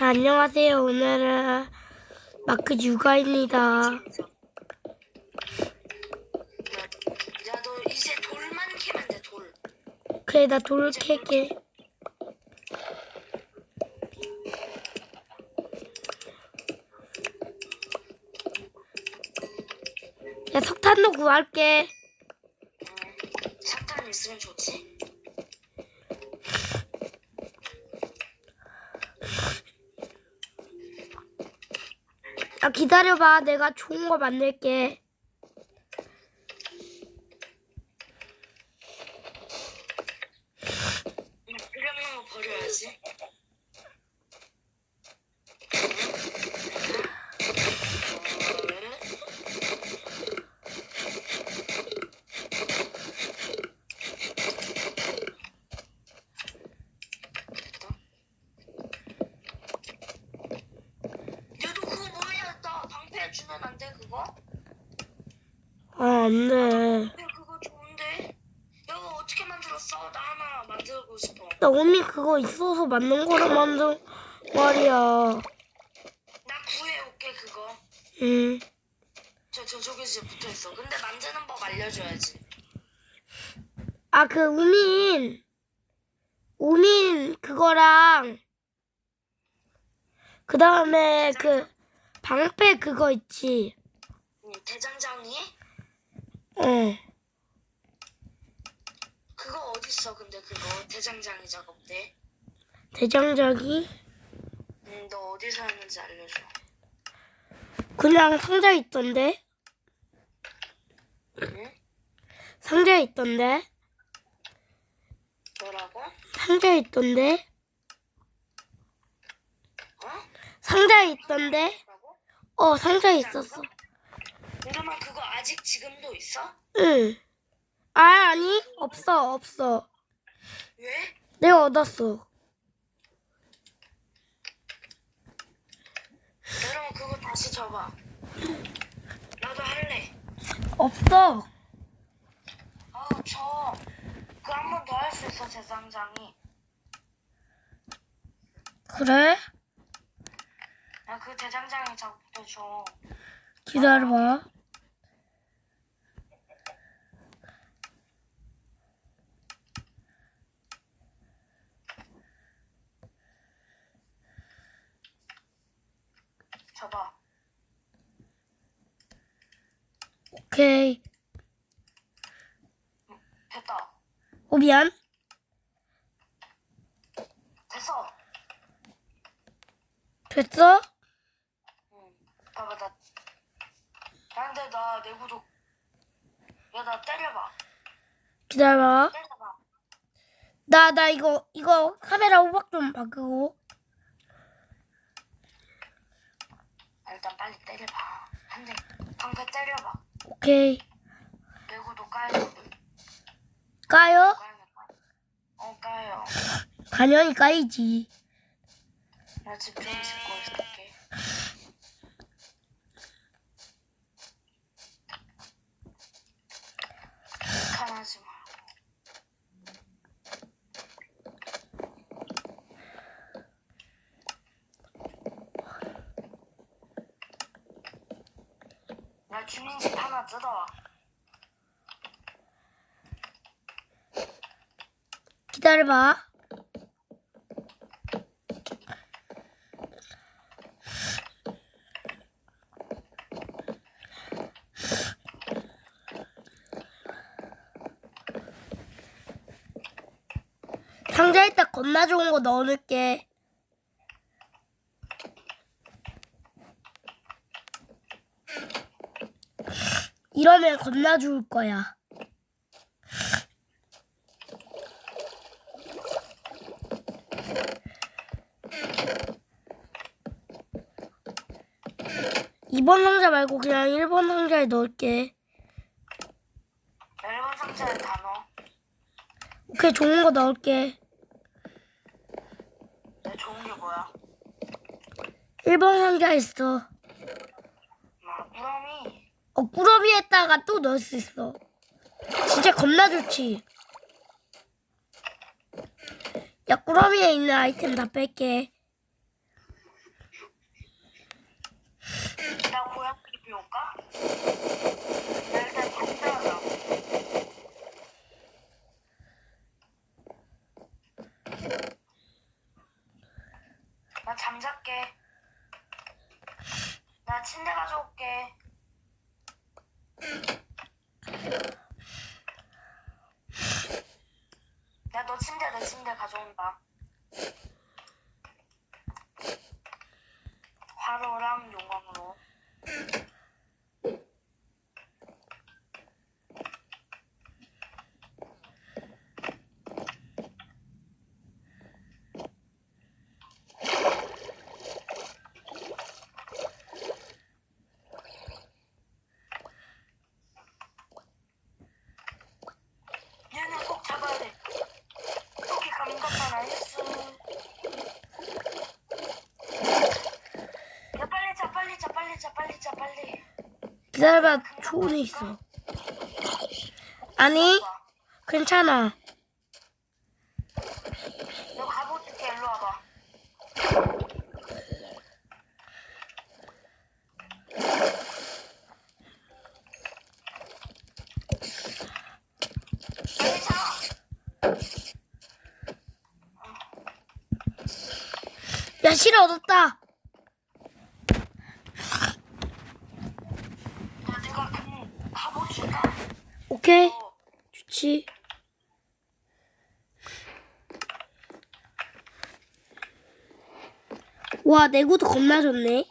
안녕하세요. 오늘은 마크 육아입니다. 그래, 나 돌을 캐게. 야, 석탄도 구할게. 응. 석탄 있으면 좋지. 야, 기다려봐. 내가 좋은 거 만들게. 거 버려야지. 응? 됐다. 야, 너 그거 뭐야? 나 방패 주면 안 돼, 그거? 아, 안 돼. 야, 그거 좋은데? 야, 그거 나 하나 만들고 싶어. 나 이미 그거 있어서 만든 거를 만든 말이야. 나 구해올게, 그거. 응. 저, 저, 저기 이제 붙어 있어. 근데 만드는 법 알려줘야지. 아, 그 우민. 우민 그거랑 그 다음에 그 방패 그거 있지. 응, 대장장이? 어. 어딨어, 근데 그거. 대장장이 작업대. 대장작이 응, 너 어디서 했는지 알려줘. 그냥 상자에 있던데. 응? 상자에 있던데. 뭐라고? 상자에 있던데. 어? 상자에 있던데. 뭐라고? 어, 상자에 있었어. 그러면 그거 아직 지금도 있어? 응. 아, 아니. 없어, 없어. 왜? 내가 얻었어. 그러면 그거 다시 줘봐. 나도 할래. 없어. 아, 줘. 그한 번 더 할 수 있어, 대장장이. 그래? 야, 그 대장장이 작업대 줘. 기다려봐. 오케이. 됐다. 어, 미안. 됐어. 됐어? 응. 봐봐, 나. 야, 근데 나 내구도. 야, 나 때려봐. 기다려봐. 때려봐. 나, 나 이거, 이거 카메라 호박 좀 바꾸고. 아, 일단 빨리 때려봐. 한 대. 방패 때려봐. 오케이. 내구도 까요. 까요? 어, 까요. 당연히 까이지. 나집좀 짓고 있을게. 북한하지 말고. 나 주민 집 하나 뜯어와. 기다려봐. 상자에다 겁나 좋은 거 넣어놓을게. 이러면 겁나 좋을 거야. 이번 상자 말고 그냥 1번 상자에 넣을게. 일본 상자에 다 넣어. 오케이, 좋은 거 넣을게. 내 좋은 게 뭐야? 1번 상자에 있어. 꾸러미에다가 또 넣을 수 있어. 진짜 겁나 좋지. 야, 꾸러미에 있는 아이템 다 뺄게. 나 고양이 비울까? 나 잠잘게. 나 침대 가져올게. 야, 너 침대, 내 침대 가져온다. 화로랑 용광로. 얘는 꼭 잡아야 돼. 여기 감각만 알겠어. 야 빨리 자 빨리 자 빨리 자 빨리 자 빨리. 기다려봐. 애 있어. 아니, 와. 괜찮아. 너 갑옷 입게 일로 와봐. 빨리 자. 야, 실어 얻었다. 야 내가 그 갑옷 줄까? 오케이. 어. 좋지. 와, 내구도 겁나 좋네.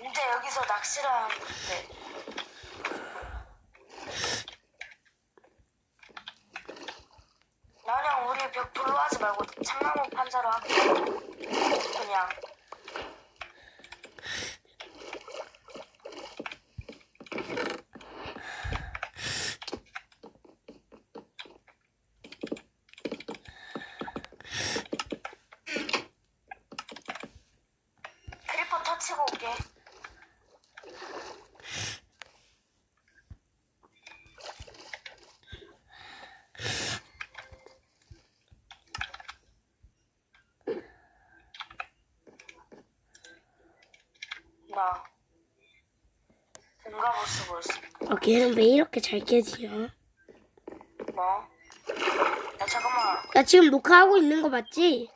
이제 여기서 낚시를 하는데. 나 그냥 우리 벽 불로 참나무 판자로 할게. 그냥. 크리퍼 터치고 올게. 나 등갑옷 쓰고 있어. 아, 걔는 왜 이렇게 잘 깨지냐? 뭐? 야 잠깐만. 나 지금 녹화하고 있는 거 맞지?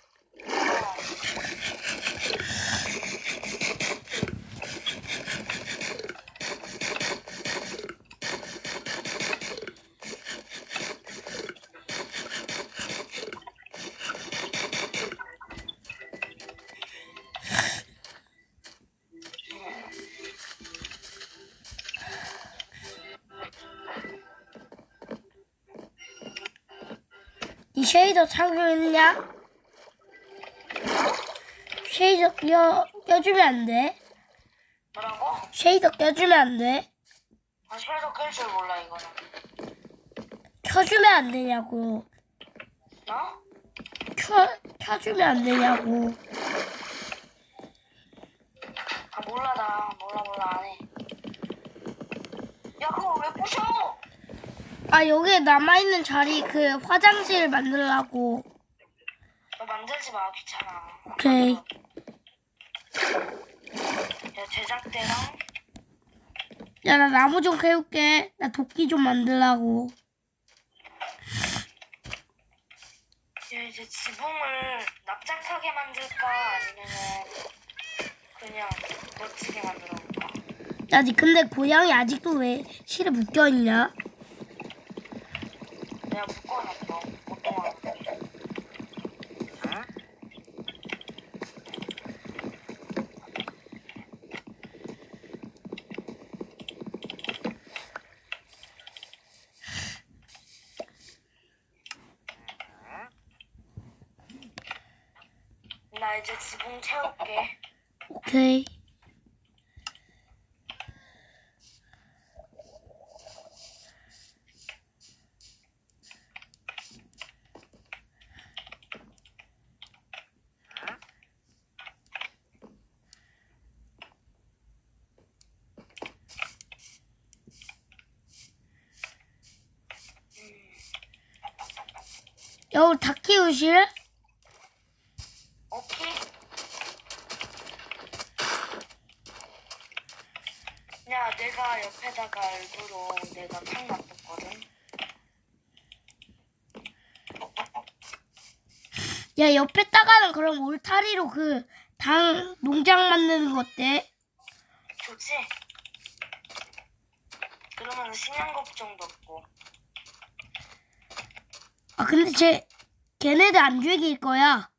이 쉐이더 착용했냐? 쉐이더 껴, 껴주면 안 돼? 뭐라고? 쉐이더 껴주면 안 돼? 아 쉘도 끌줄 몰라 이거는. 켜주면 안 되냐고. 어? 켜, 켜주면 안 되냐고. 아 몰라 나 몰라 몰라 안 해. 야 그거 왜 부셔? 아, 여기에 남아있는 자리 그 화장실 만들라고. 너 만들지 마 귀찮아. 오케이. 야 제작대랑 야, 나 나무 좀 캐올게. 나 도끼 좀 만들라고. 야 이제 지붕을 납작하게 만들까 아니면은 그냥 멋지게 만들어 볼까? 야, 니 근데 고양이 아직도 왜 실에 묶여있냐? 나 이제 지붕 채울게. 오케이. 여우 다 키우실? 오케이. 야, 내가 옆에다가 일부러 내가 탕 놔뒀거든. 야 옆에다가는 그럼 울타리로 그 당 농장 만드는 거 어때? 좋지? 그러면 식량 걱정도 없고. 아 근데 쟤 걔네들 안 죽일 거야.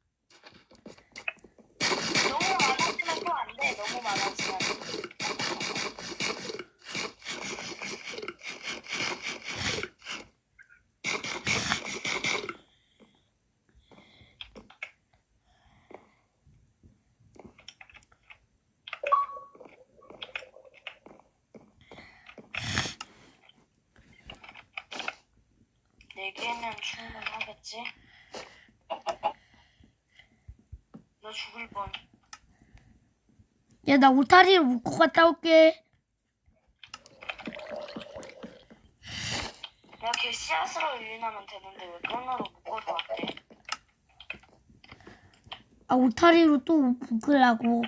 너무 많아지면 또 안 돼. 너무 많아지면. 네 개면 충분하겠지? 너 죽을 뻔. 야 나 울타리를 묶고 갔다 올게. 내가 걔 씨앗으로 유인하면 되는데 왜 끈으로 묶어서 왔대? 아 울타리로 또 묶으려고.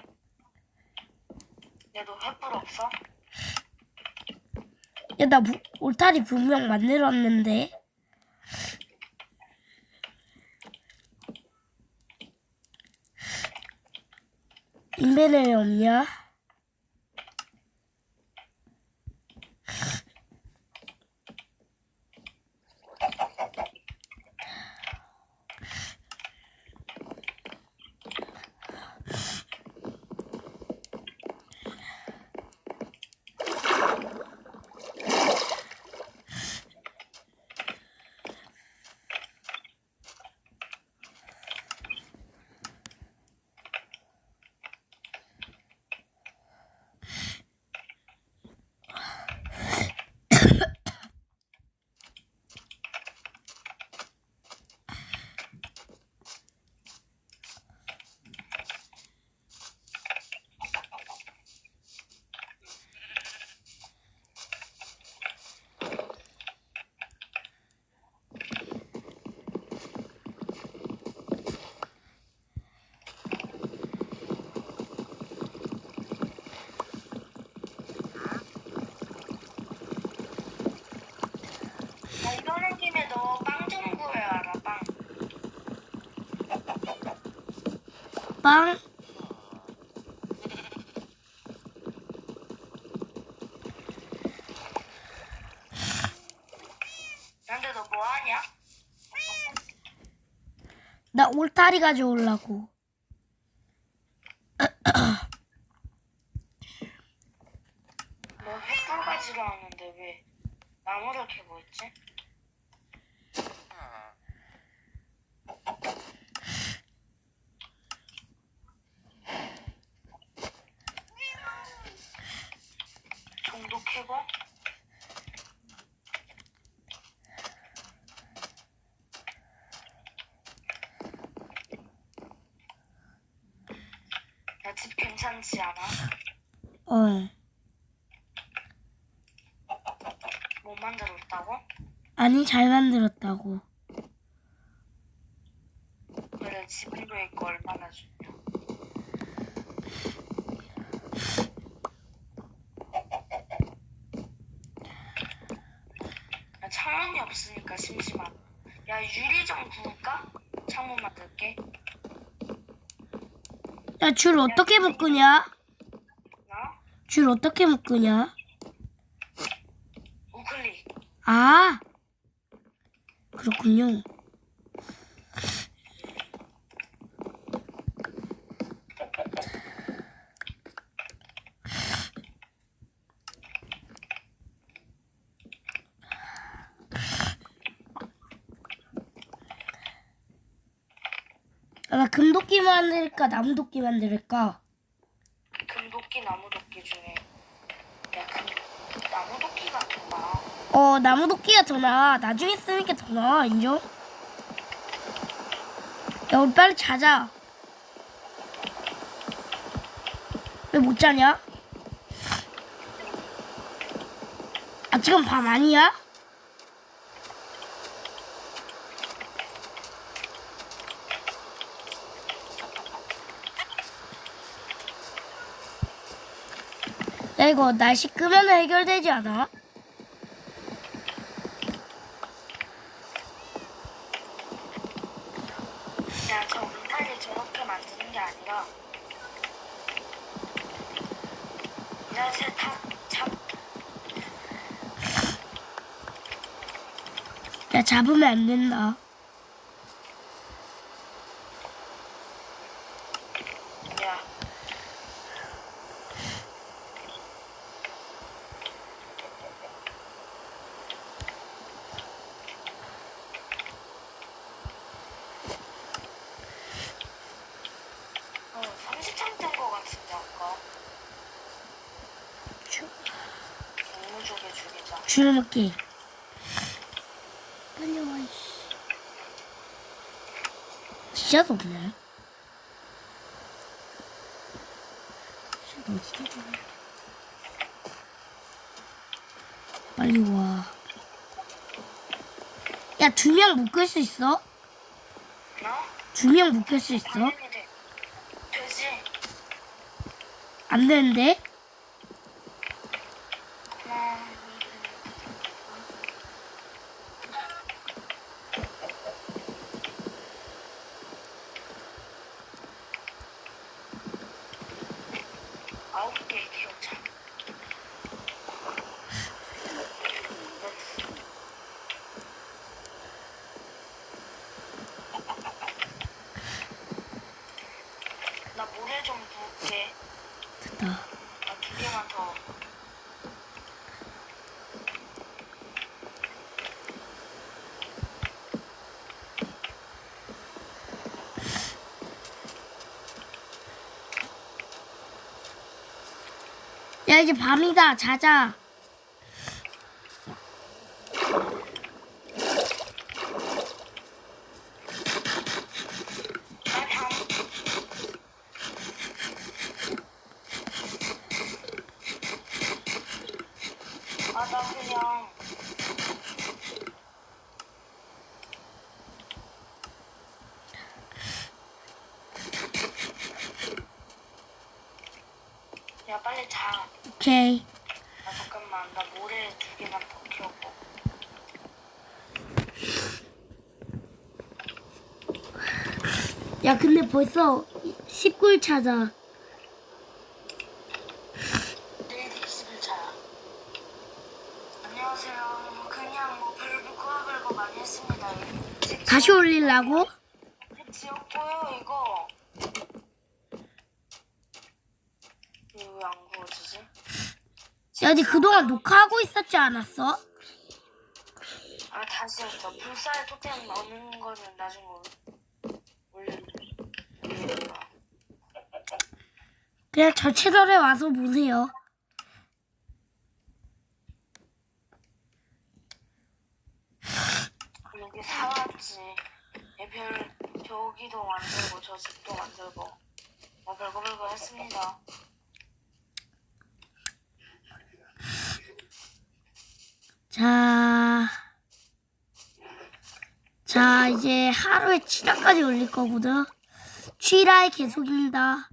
야 너 횃불 없어? 야나 울타리 분명 만들었는데. 인벤 빵. 근데 너 뭐하냐? 나 울타리 가져오려고. 너 횃불 가지러 왔는데 왜 나무를 캐고 있지? 종도 캐고? 나 집 괜찮지 않아? 어. 못 만들었다고? 아니 잘 만들었다고. 그래 집으로 있고 얼마나 좋냐 야, 창문이 없으니까 심심하다 야 유리 좀 구울까? 창문 만들게 야 줄 어떻게 묶으냐? 나? 줄 어떻게 묶으냐? 우클릭 아 그렇군요. 아, 나 금도끼 만들까 나무도끼 만들까? 금도끼 나무도끼 중에 야 금, 나무도끼가 좋다 어 나무도끼가 더 나아 나중에 쓰니까 더 나아 인정? 야 우리 빨리 자자 왜 못 자냐? 아 지금 밤 아니야? 야야 이거 날씨 끄면 해결되지 않아? 야, 저 울타리 저렇게 만드는 게 아니라 이사실 다 잡. 야 잡으면 안 된다. 야, 어, 30창 뜬거 같은데 아까 주- 동무족에 죽이자. 줄넘기. 빨리 와 이씨. 진짜 없네. 진짜 어디다 줘 빨리 와. 야, 두 명 묶을 수 있어? 나? 두명 묶을 수 있어? 되지. 안 되는데? 음, 아홉 개 키우자. 나 모래 좀 부을게. 됐다. 나 두 개만 더. 야, 이제 밤이다. 자자. 나 당. 아, 나 그냥. 야, 빨리 자. 오케이. 아, 잠깐만. 나 모래 두 개만 더 키우고. 야, 근데 벌써 10골 차자. 내일 20일차야. 안녕하세요. 그냥 뭐 다시 올리려고? 집 지었고요, 이거. 이거 왜안 구워지지? 야, 니 그동안 녹화하고 있었지 않았어? 아, 다시 했어. 불살 토템 넣는 거는 나중에 올릴까. 그냥 저 채널에 와서 보세요. 여기 사왔지. 별, 저기도 만들고, 저 집도 만들고. 뭐 별거 별거 했습니다. 자. 자, 이제 하루에 7화까지 올릴 거거든. 7화의 계속입니다.